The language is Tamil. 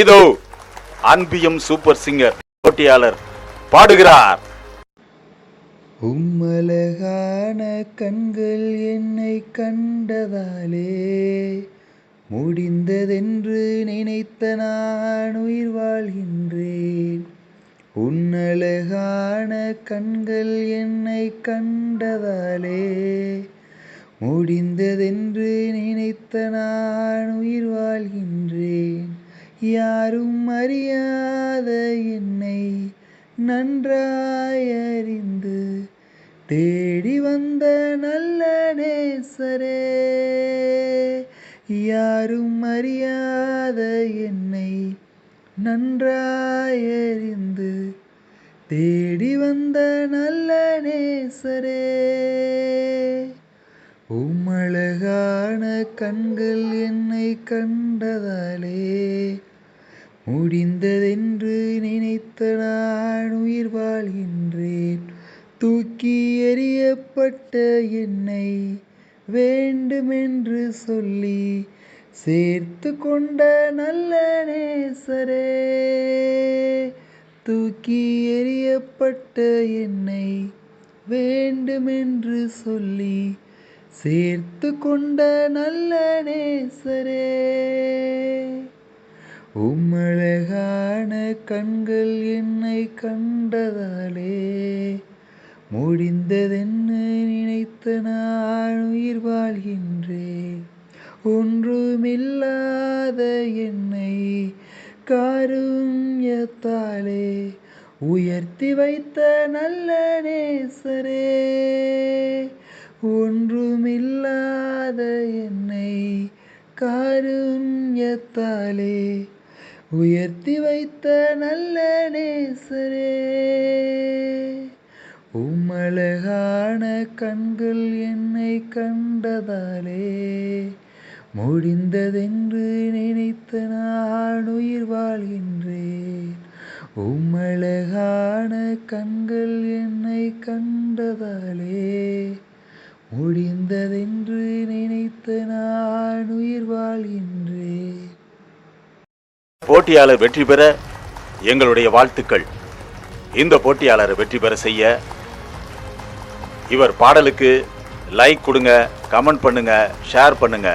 இதோ அன்பியம் சூப்பர் சிங்கர் போட்டியாளர் பாடுகிறார். உம்மலகான கண்கள் என்னை கண்டதாலே முடிந்ததென்று நினைத்த நான் உயிர் வாழ்கின்றேன். உன்னழகான கண்கள் என்னை கண்டதாலே முடிந்ததென்று நினைத்த நான் உயிர் வாழ்கின்றேன். யாரும் அறியாத என்னை நன்றாயறிந்து தேடி வந்த நல்ல நேசரே. யாரும் அறியாத என்னை நன்றாயறிந்து தேடி வந்த நல்ல நேசரே உம்மழகான கண்கள் என்னை கண்டதாலே முடிந்ததென்று நினைத்த நான் உயிர் வாழ்கின்றேன். தூக்கி எறியப்பட்ட என்னை வேண்டுமென்று சொல்லி சேர்த்து கொண்ட நல்ல நேசரே தூக்கி எறியப்பட்ட என்னை வேண்டுமென்று சொல்லி சேர்த்து கொண்ட நல்ல நேசரே. உம்மழகான கண்கள் என்னை கண்டதாலே முடிந்ததென்ன நினைத்த நான் உயிர் வாழ்கின்றேன். ஒன்றுமில்லாத என்னை காருண்யத்தாலே உயர்த்தி வைத்த நல்ல நேசரே. காருண்யத்தாலே உயர்த்தி வைத்த நல்ல நேசரே. உம்மழகான கண்கள் என்னை கண்டதாலே முடிந்ததென்று நினைத்த நான் உயிர் வாழ்கின்றேன். உம்மழகான கண்கள் என்னை கண்டதாலே முடிந்ததென்று நினைத்த நான் உயிர் வாழ்கின்றேன். போட்டியாளர் வெற்றி பெற எங்களுடைய வாழ்த்துக்கள். இந்த போட்டியாளரை வெற்றி பெற செய்ய இவர் பாடலுக்கு லைக் கொடுங்க கமெண்ட் பண்ணுங்க ஷேர் பண்ணுங்க.